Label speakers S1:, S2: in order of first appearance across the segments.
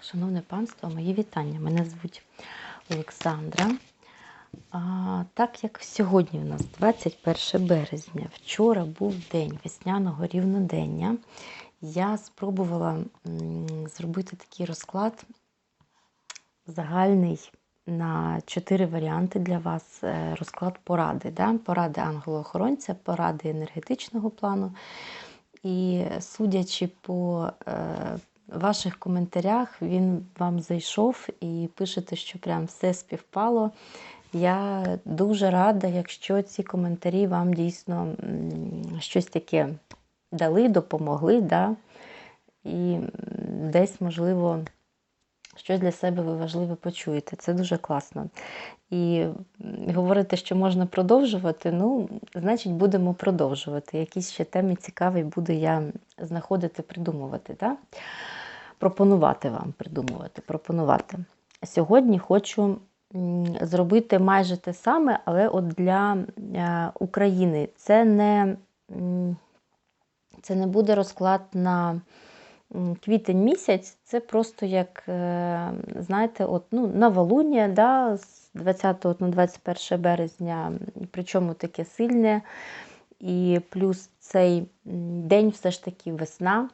S1: Шановне панство, мої вітання. Мене звуть Олександра. А, так як сьогодні у нас 21 березня, вчора був день весняного рівнодення, я спробувала зробити такий розклад загальний на чотири варіанти для вас. Е, Розклад поради. Да? Поради ангелоохоронця, поради енергетичного плану. І судячи по ваших коментарях, він вам зайшов і пишете, що прям все співпало. Я дуже рада, якщо ці коментарі вам дійсно щось таке дали, допомогли, да? і десь, можливо, щось для себе ви важливе почуєте. Це дуже класно. І м, говорите, що можна продовжувати, ну, значить, будемо продовжувати. Якісь ще теми цікаві буду я знаходити, придумувати. Да? Пропонувати вам придумувати, пропонувати. Сьогодні хочу зробити майже те саме, але от для е, України. Це не, це не буде розклад на квітень місяць, це просто як, е, знаєте, от, ну, новолуння, да, з 20 на 21 березня, причому таке сильне. І плюс цей день все ж таки весна,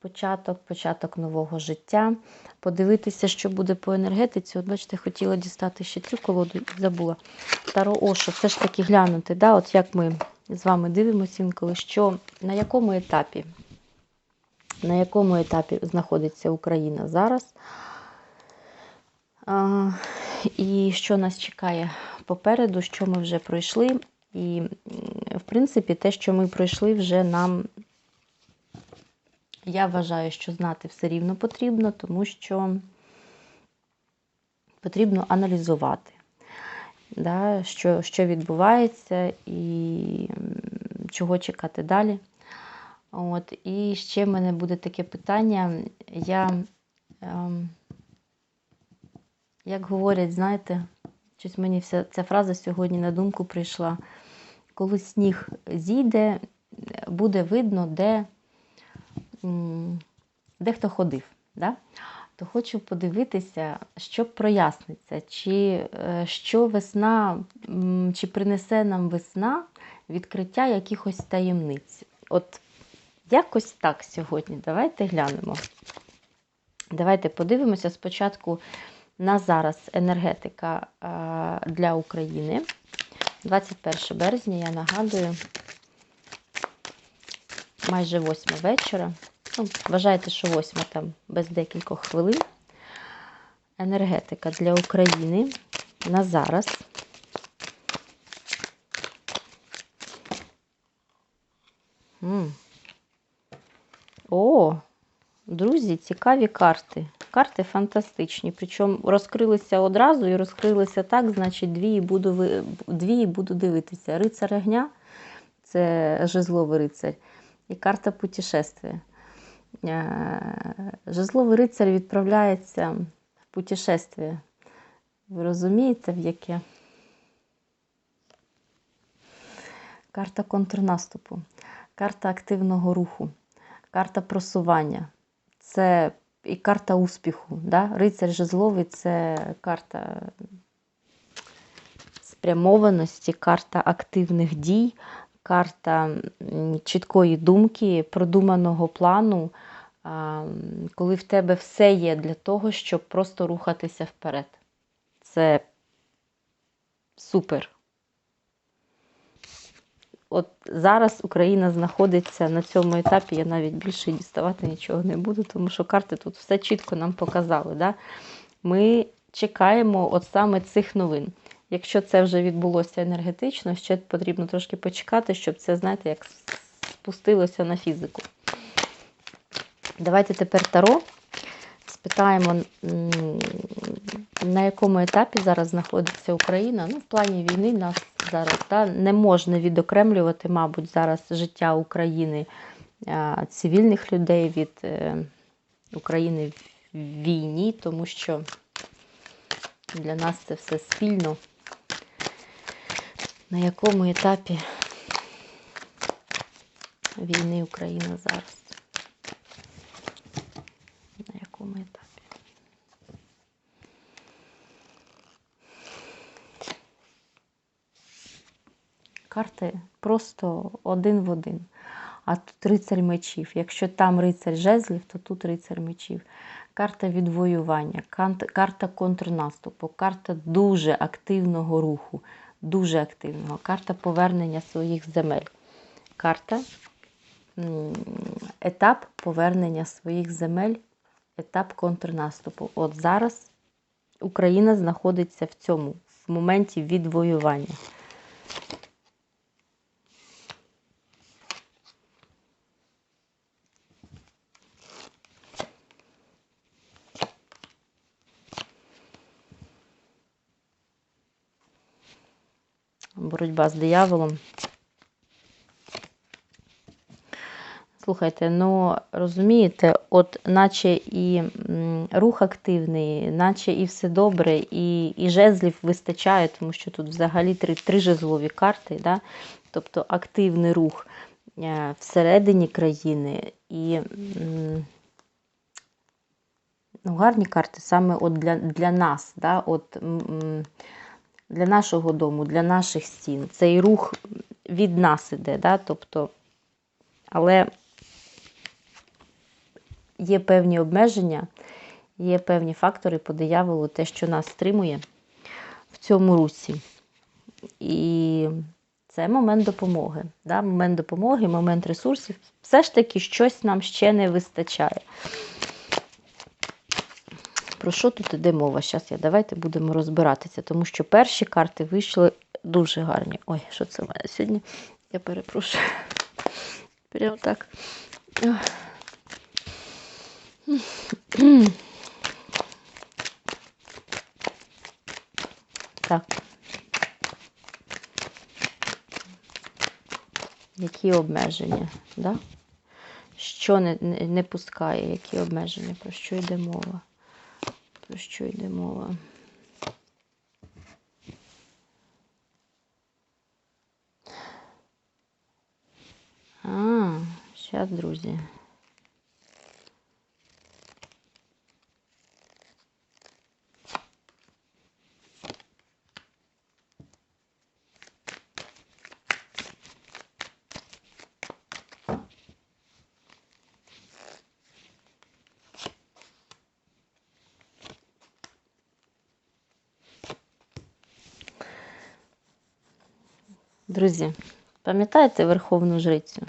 S1: початок, початок нового життя. Подивитися, що буде по енергетиці. От бачите, хотіла дістати ще цю колоду забула. Таро Ошо, все ж таки глянути, да, от як ми з вами дивимося інколи, що на якому етапі, на якому етапі знаходиться Україна зараз. І що нас чекає попереду, що ми вже пройшли. І, в принципі, те, що ми пройшли, вже нам, я вважаю, що знати все рівно потрібно, тому що потрібно аналізувати, да, що, що відбувається і чого чекати далі. От, і ще в мене буде таке питання. Я, ем, як говорять, знаєте, щось мені вся ця фраза сьогодні на думку прийшла. Коли сніг зійде, буде видно, де, де хто ходив. Да? То хочу подивитися, що проясниться, чи е, що весна, чи принесе нам весна відкриття якихось таємниць. От якось так сьогодні. Давайте глянемо. Давайте подивимося спочатку на зараз енергетика е, для України. 21 березня, я нагадую, майже 8 вечора. Ну, вважайте, що 8 там без декількох хвилин. Енергетика для України на зараз. М. О, друзі, цікаві карти. Карти фантастичні. Причому розкрилися одразу і розкрилися так, значить, дві і буду, дві буду дивитися. Рицар огня це жезловий рицар. І карта путешествия. Е, Жезловий рицар відправляється в путешествие. Ви розумієте, в яке? Карта контрнаступу, карта активного руху, карта просування. Це і карта успіху. Да? Рицар жезловий це карта спрямованості, карта активних дій, карта чіткої думки, продуманого плану, коли в тебе все є для того, щоб просто рухатися вперед. Це супер. От зараз Україна знаходиться на цьому етапі, я навіть більше діставати нічого не буду, тому що карти тут все чітко нам показали. Да? Ми чекаємо от саме цих новин. Якщо це вже відбулося енергетично, ще потрібно трошки почекати, щоб це, знаєте, як спустилося на фізику. Давайте тепер Таро. Спитаємо, на якому етапі зараз знаходиться Україна. Ну, в плані війни нас зараз да, не можна відокремлювати, мабуть, зараз життя України, цивільних людей від е, України в війні, тому що для нас це все спільно. На якому етапі війни Україна зараз? На якому етапі? Карти просто один в один. А тут рицарь мечів. Якщо там рицарь жезлів, то тут рицарь мечів. Карта відвоювання, карта контрнаступу, карта дуже активного руху, дуже активного, карта повернення своїх земель. Карта етап повернення своїх земель, етап контрнаступу. От зараз Україна знаходиться в цьому, в моменті відвоювання. Боротьба з дияволом. Слухайте, ну розумієте, от наче і рух активний, наче і все добре, і, і жезлів вистачає, тому що тут взагалі три, три жезлові карти, да? тобто активний рух е, всередині країни і ну, гарні карти саме от для, для нас, да? от, для нашого дому, для наших стін. Цей рух від нас іде, да? тобто, але є певні обмеження, є певні фактори по дияволу, те, що нас стримує в цьому русі. І це момент допомоги. Да? Момент допомоги, момент ресурсів. Все ж таки щось нам ще не вистачає. Про що тут іде мова? Зараз я давайте будемо розбиратися, тому що перші карти вийшли дуже гарні. Ой, що це мене сьогодні? Я перепрошую. Прямо так. Так. Які обмеження, да? Що не, не, не пускає, які обмеження, про що йде мова? Про що йде мова? А, зараз, друзі. Друзі, пам'ятаєте Верховну Жрицю?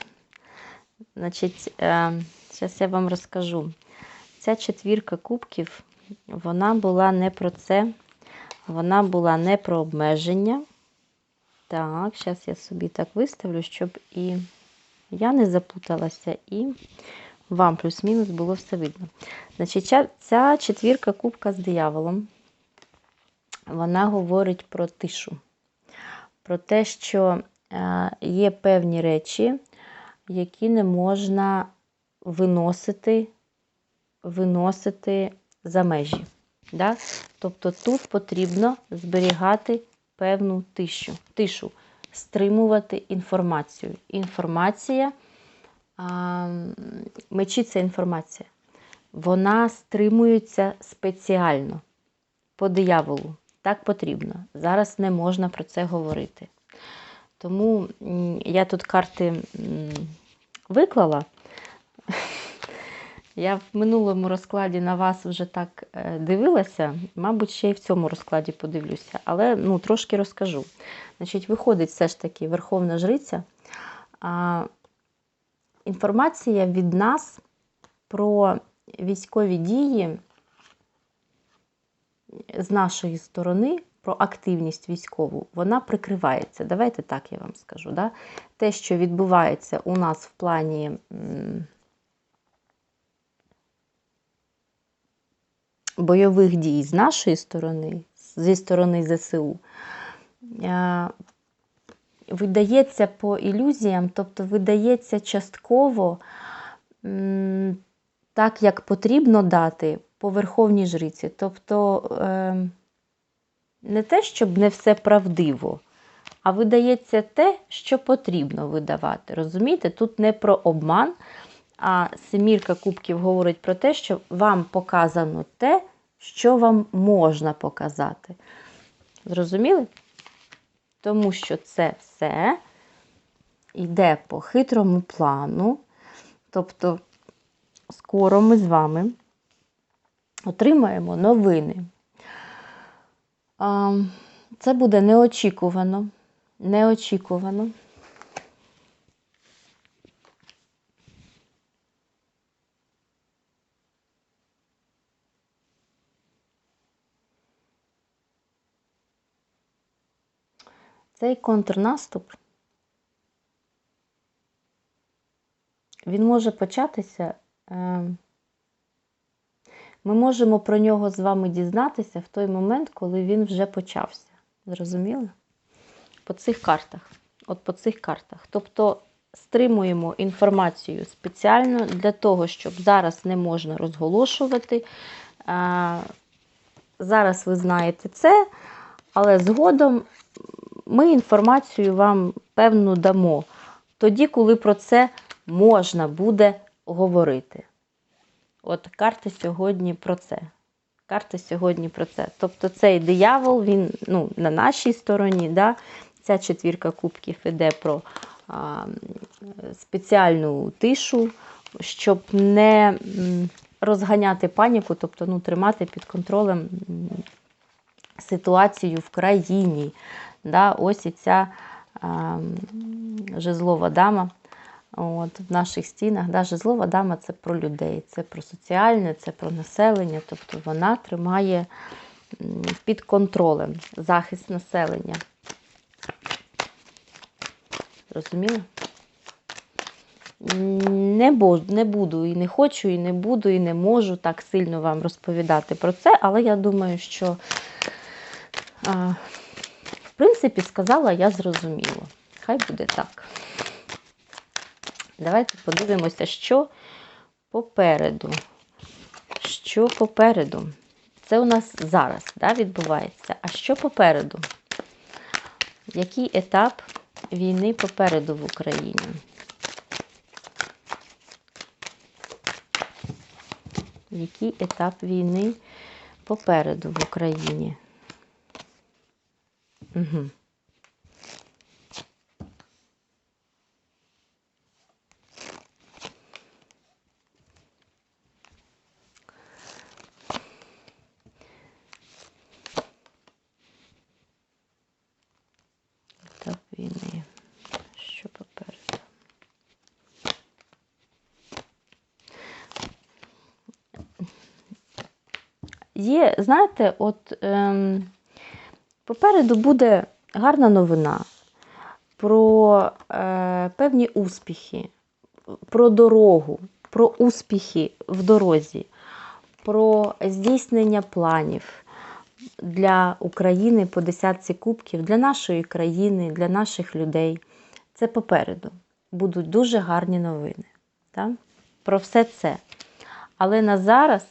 S1: Значить, е, зараз я вам розкажу. Ця четвірка кубків, вона була не про це, вона була не про обмеження. Так, зараз я собі так виставлю, щоб і я не запуталася, і вам плюс-мінус було все видно. Значить, ця четвірка кубка з дияволом, вона говорить про тишу про те, що е, є певні речі, які не можна виносити, виносити за межі. Да? Тобто тут потрібно зберігати певну тишу, тишу стримувати інформацію. Інформація, мечі це інформація. Вона стримується спеціально по дияволу. Так потрібно. Зараз не можна про це говорити. Тому я тут карти виклала. Я в минулому розкладі на вас вже так е, дивилася, мабуть, ще й в цьому розкладі подивлюся, але ну, трошки розкажу. Значить, Виходить все ж таки Верховна Жриця. А, Інформація від нас про військові дії з нашої сторони про активність військову, вона прикривається. Давайте так я вам скажу. Да? Те, що відбувається у нас в плані бойових дій з нашої сторони, зі сторони ЗСУ, видається по ілюзіям, тобто видається частково так, як потрібно дати по Верховній Жриці. Тобто е, не те, щоб не все правдиво, а видається те, що потрібно видавати. Розумієте, тут не про обман, а Семірка Кубків говорить про те, що вам показано те, що вам можна показати. Зрозуміли? Тому що це все йде по хитрому плану. Тобто, скоро ми з вами отримаємо новини. Це буде неочікувано. Неочікувано. Цей контрнаступ він може початися. Ми можемо про нього з вами дізнатися в той момент, коли він вже почався. Зрозуміли? По цих картах. От по цих картах. Тобто стримуємо інформацію спеціально для того, щоб зараз не можна розголошувати. Зараз ви знаєте це, але згодом ми інформацію вам певну дамо. Тоді, коли про це можна буде говорити. От карти сьогодні про це. Карти сьогодні про це. Тобто цей диявол, він ну, на нашій стороні. Да? Ця четвірка кубків іде про а, спеціальну тишу, щоб не розганяти паніку, тобто ну, тримати під контролем ситуацію в країні. Да? Ось і ця а, жезлова дама. От, в наших стінах. Да, жезлова дама це про людей, це про соціальне, це про населення. Тобто вона тримає під контролем захист населення. Розуміли? Не, бо, не буду і не хочу, і не буду, і не можу так сильно вам розповідати про це, але я думаю, що, в принципі, сказала я зрозуміло. Хай буде так. Давайте подивимося, що попереду. Що попереду? Це у нас зараз да, відбувається. А що попереду? Який етап війни попереду в Україні? Який етап війни попереду в Україні? Угу. Етап війни. Що попереду? Є, знаєте, от ем, попереду буде гарна новина про е, певні успіхи, про дорогу, про успіхи в дорозі, про здійснення планів для України по десятці кубків, для нашої країни, для наших людей. Це попереду. Будуть дуже гарні новини. Так? Про все це. Але на зараз,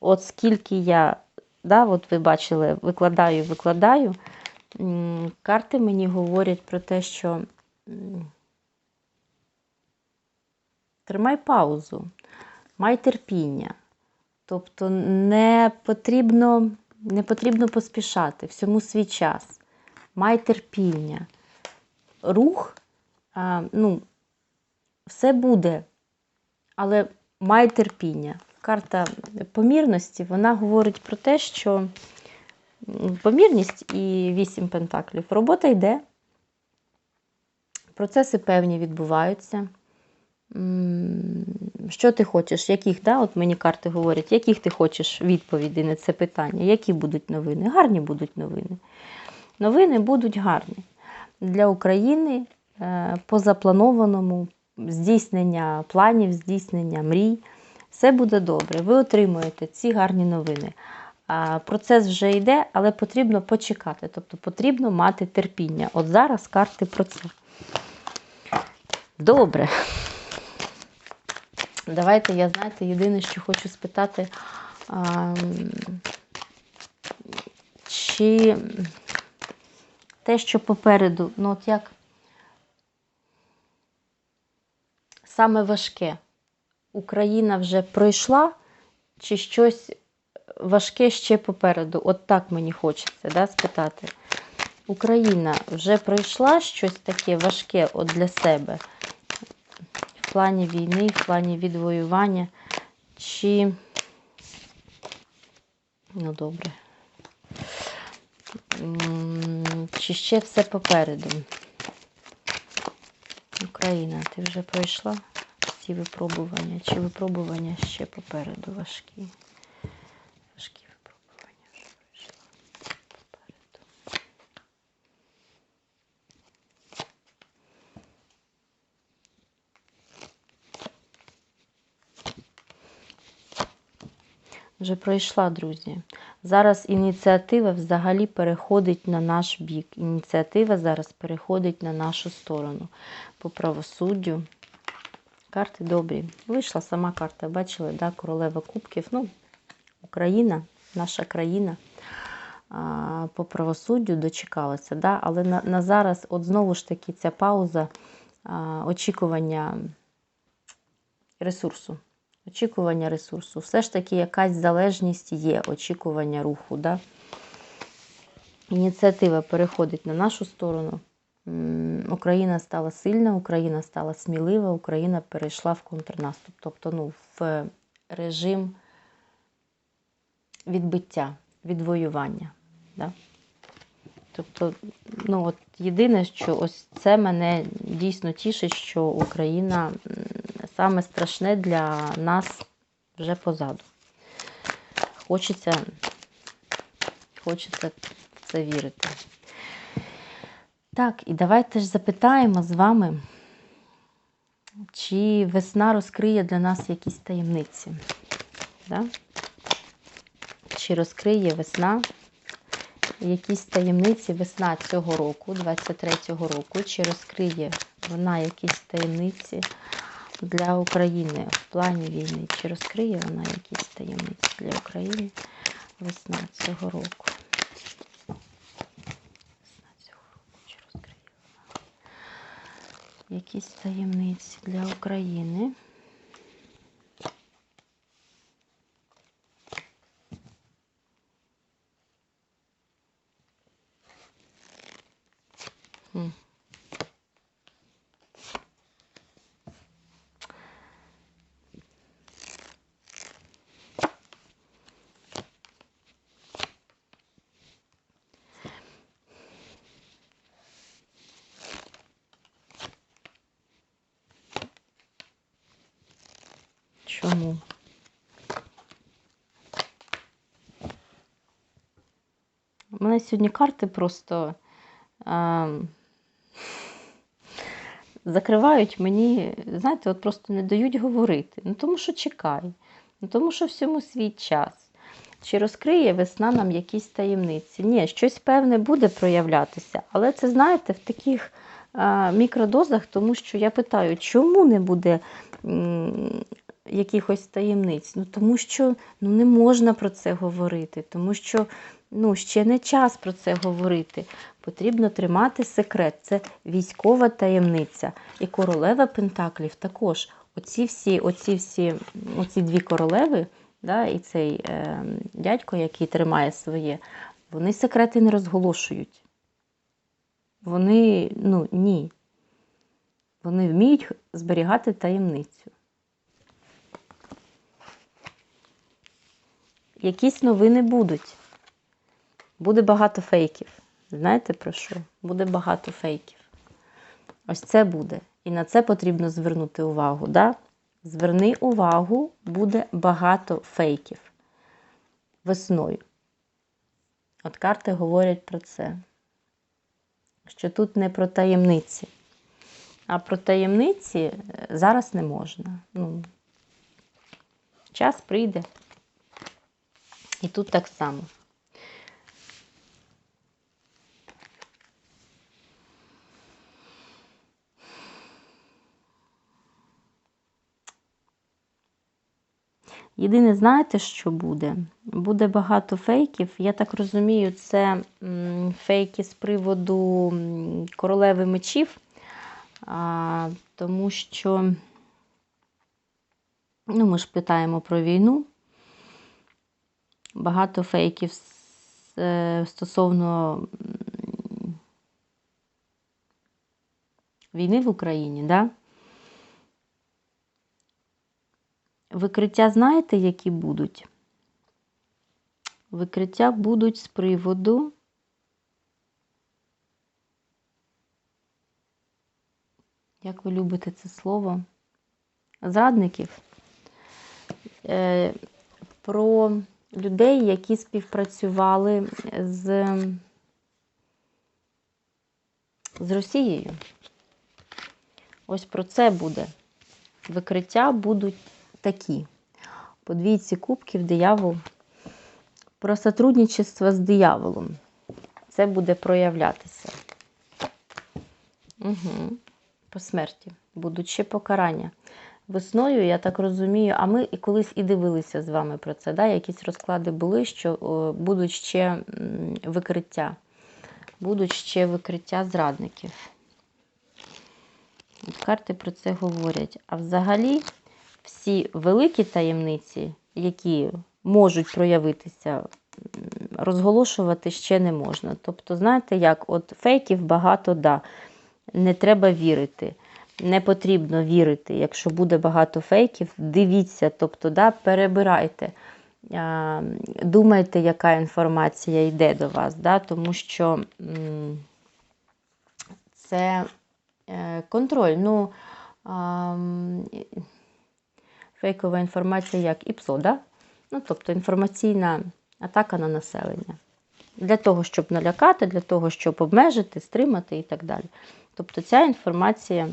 S1: от скільки я, да, от ви бачили, викладаю, викладаю, карти мені говорять про те, що тримай паузу, май терпіння. Тобто не потрібно, не потрібно поспішати, всьому свій час. Май терпіння. Рух, ну, все буде, але май терпіння. Карта помірності вона говорить про те, що помірність і вісім пентаклів. Робота йде, процеси певні відбуваються. Що ти хочеш? Яких, да, от мені карти говорять, яких ти хочеш відповідей на це питання? Які будуть новини? Гарні будуть новини. Новини будуть гарні для України е, по запланованому здійснення планів, здійснення мрій. Все буде добре. Ви отримуєте ці гарні новини. Процес вже йде, але потрібно почекати. Тобто потрібно мати терпіння. От зараз карти про це. Добре. Давайте я, знаєте, єдине, що хочу спитати, а, чи те, що попереду, ну от як саме важке, Україна вже пройшла, чи щось важке ще попереду? От так мені хочеться да, спитати. Україна вже пройшла щось таке важке от для себе в плані війни, в плані відвоювання, чи ну добре. Чи ще все попереду? Україна, ти вже пройшла ці випробування? Чи випробування ще попереду важкі? Важкі випробування вже пройшла попереду. Вже пройшла, друзі. Зараз ініціатива взагалі переходить на наш бік. Ініціатива зараз переходить на нашу сторону по правосуддю. Карти добрі. Вийшла сама карта, бачили, да? королева кубків. Ну, Україна, наша країна а, по правосуддю дочекалася. Да? Але на, на зараз, от знову ж таки, ця пауза а, очікування ресурсу. Очікування ресурсу. Все ж таки якась залежність є, очікування руху. Да? Ініціатива переходить на нашу сторону. Україна стала сильна, Україна стала смілива, Україна перейшла в контрнаступ. Тобто ну, в режим відбиття, відвоювання. Да? Тобто, ну от єдине, що ось це мене дійсно тішить, що Україна саме страшне для нас вже позаду. Хочеться, хочеться в це вірити. Так, і давайте ж запитаємо з вами, чи весна розкриє для нас якісь таємниці. Да? Чи розкриє весна якісь таємниці весна цього року, 23-го року, чи розкриє вона якісь таємниці для України в плані війни? Чи розкриє вона якісь таємниці для України весна цього року? Весна цього року, чи розкриє вона якісь таємниці для України? Хм. Чому? У мене сьогодні карти просто а, закривають мені, знаєте, от просто не дають говорити. Ну тому що чекай, ну тому що всьому свій час. Чи розкриє весна нам якісь таємниці? Ні, щось певне буде проявлятися, але це, знаєте, в таких а, мікродозах, тому що я питаю, чому не буде якихось таємниць? Ну тому що ну, не можна про це говорити, тому що ну, ще не час про це говорити. Потрібно тримати секрет. Це військова таємниця. І королева Пентаклів також. Оці всі, оці всі, оці дві королеви, да, і цей е, дядько, який тримає своє, вони секрети не розголошують. Вони, ну, ні. Вони вміють зберігати таємницю. Якісь новини будуть. Буде багато фейків. Знаєте про що? Буде багато фейків. Ось це буде. І на це потрібно звернути увагу. Да? Зверни увагу, буде багато фейків весною. От карти говорять про це. Що тут не про таємниці. А про таємниці е, зараз не можна. Ну, час прийде. І тут так само. Єдине, знаєте, що буде? Буде багато фейків. Я так розумію, це фейки з приводу королеви мечів, тому що ну, ми ж питаємо про війну. Багато фейків е, стосовно війни в Україні, да? Викриття знаєте, які будуть? Викриття будуть з приводу як ви любите це слово? Зрадників. Е, про людей, які співпрацювали з, з Росією. Ось про це буде. Викриття будуть такі. По двійці кубків диявол. Про сотрудничество з дияволом. Це буде проявлятися. Угу. По смерті. Будуть ще покарання. Весною, я так розумію, а ми і колись і дивилися з вами про це. Да? Якісь розклади були, що о, будуть ще викриття. Будуть ще викриття зрадників. Карти про це говорять. А взагалі, всі великі таємниці, які можуть проявитися, розголошувати ще не можна. Тобто, знаєте, як от фейків багато, да, не треба вірити. Не потрібно вірити, якщо буде багато фейків, дивіться, тобто, да, перебирайте, думайте, яка інформація йде до вас, да, тому що це е, контроль. Ну, фейкова інформація як ІПСО, да? ну, тобто інформаційна атака на населення. Для того, щоб налякати, для того, щоб обмежити, стримати і так далі. Тобто ця інформація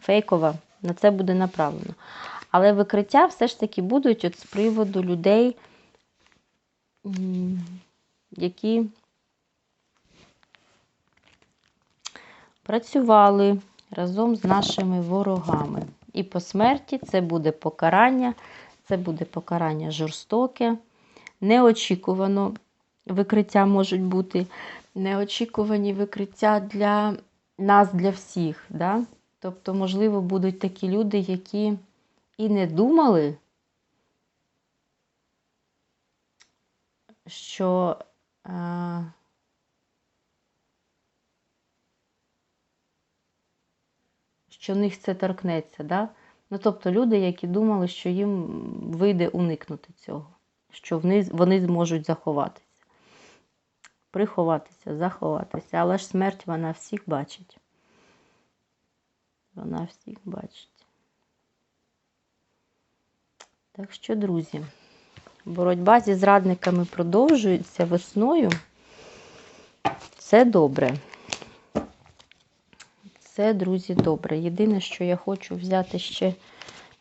S1: фейкова, на це буде направлено. Але викриття все ж таки будуть от з приводу людей, які працювали разом з нашими ворогами. І по смерті це буде покарання, це буде покарання жорстоке, неочікувано викриття можуть бути, неочікувані викриття для нас, для всіх. Да? Тобто, можливо, будуть такі люди, які і не думали, що е, що в них це торкнеться. Да? Ну, тобто люди, які думали, що їм вийде уникнути цього, що вони, вони зможуть заховатися, приховатися, заховатися. Але ж смерть вона всіх бачить. Вона всіх бачить. Так що, друзі, боротьба зі зрадниками продовжується весною. Це добре. Це, друзі, добре. Єдине, що я хочу взяти ще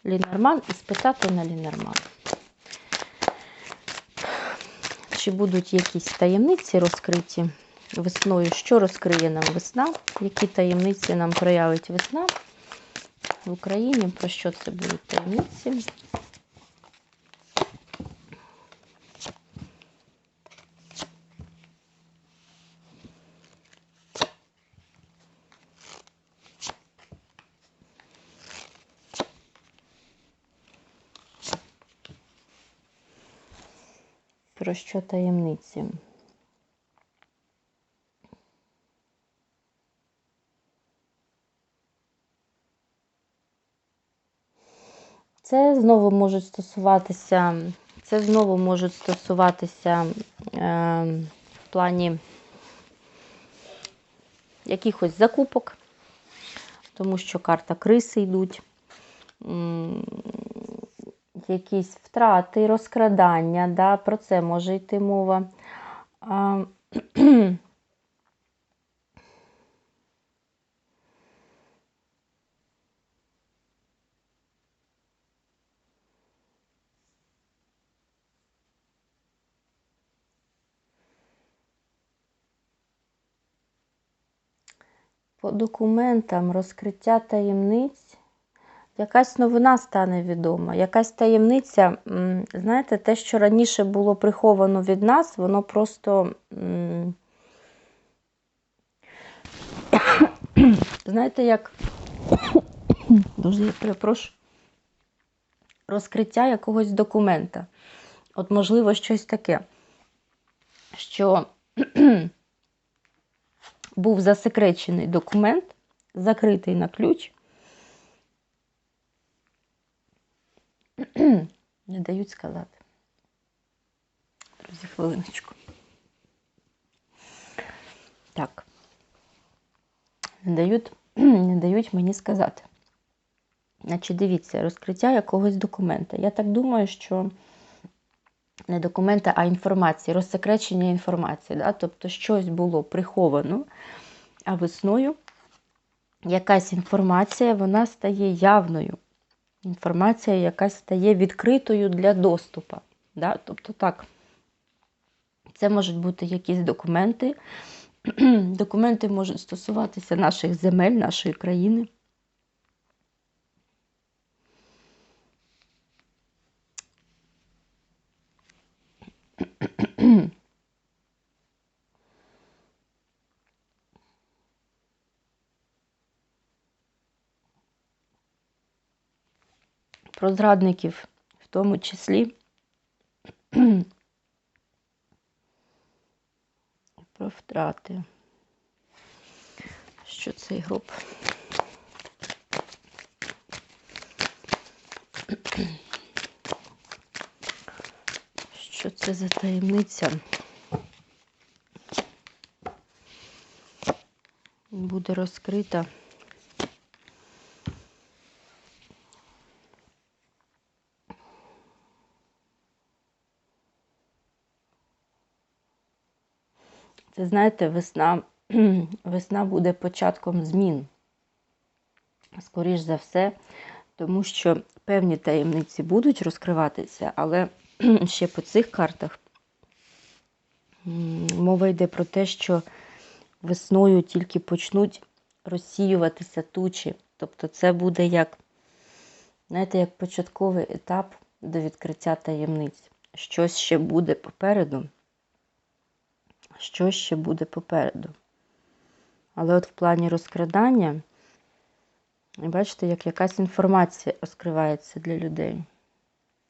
S1: Лінорман і спитати на Лінорман. Чи будуть якісь таємниці розкриті весною? Що розкриє нам весна? Які таємниці нам проявить весна в Україні? Про що це будуть таємниці? Що таємниці? Це знову можуть стосуватися, це знову можуть стосуватися е, в плані якихось закупок, тому що карта криси йдуть, якісь втрати, розкрадання, да, про це може йти мова. А, По документам розкриття таємниць. Якась новина стане відома, якась таємниця, знаєте, те, що раніше було приховано від нас, воно просто, знаєте, як, дуже я перепрошую, розкриття якогось документа. От, можливо, щось таке, що був засекречений документ, закритий на ключ. Не дають сказати. Друзі, хвилиночку. Так. Не дають, не дають мені сказати. Значить, дивіться, розкриття якогось документа. Я так думаю, що не документа, а інформації, розсекречення інформації. Да? Тобто щось було приховано, а весною якась інформація вона стає явною. Інформація якась стає відкритою для доступу. Да? Тобто так, це можуть бути якісь документи. Документи можуть стосуватися наших земель, нашої країни. Про зрадників в тому числі. Про втрати. Що цей гроб? Що це за таємниця? Буде розкрита. Знаєте, весна, весна буде початком змін. Скоріш за все, тому що певні таємниці будуть розкриватися, але ще по цих картах мова йде про те, що весною тільки почнуть розсіюватися тучі. Тобто це буде як, знаєте, як початковий етап до відкриття таємниць. Щось ще буде попереду що ще буде попереду. Але от в плані розкрадання, бачите, як якась інформація розкривається для людей.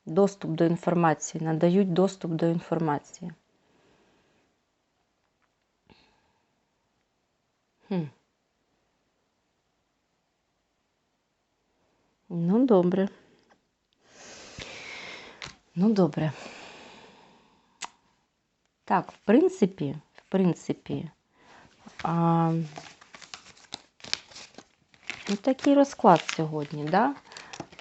S1: Доступ до інформації, надають доступ до інформації. Хм. Ну, добре. Ну, добре. Так, в принципі, в принципі, а, ну, такий розклад сьогодні, да?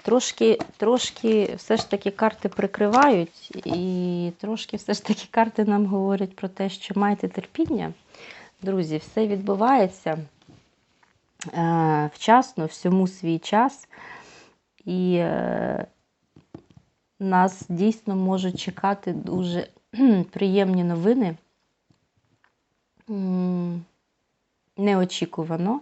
S1: Трошки, трошки все ж таки карти прикривають, і трошки все ж таки карти нам говорять про те, що майте терпіння. Друзі, все відбувається е, вчасно, всьому свій час. І е, нас дійсно можуть чекати дуже приємні новини. Неочікувано,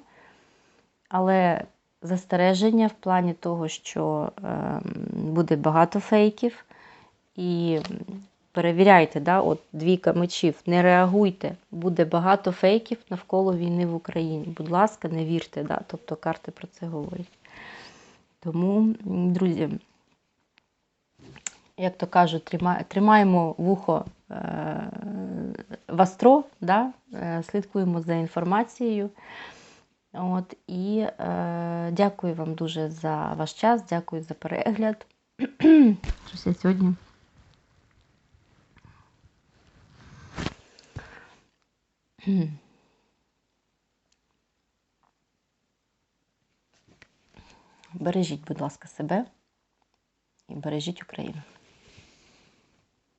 S1: але застереження в плані того, що ем, буде багато фейків. І перевіряйте, да, от двійка мечів, не реагуйте, буде багато фейків навколо війни в Україні. Будь ласка, не вірте, да, тобто карти про це говорять. Тому, друзі, як то кажуть, тримаємо вухо е, востро, да? Е, слідкуємо за інформацією. От, І е, дякую вам дуже за ваш час, дякую за перегляд. Щось я сьогодні. Бережіть, будь ласка, себе і бережіть Україну.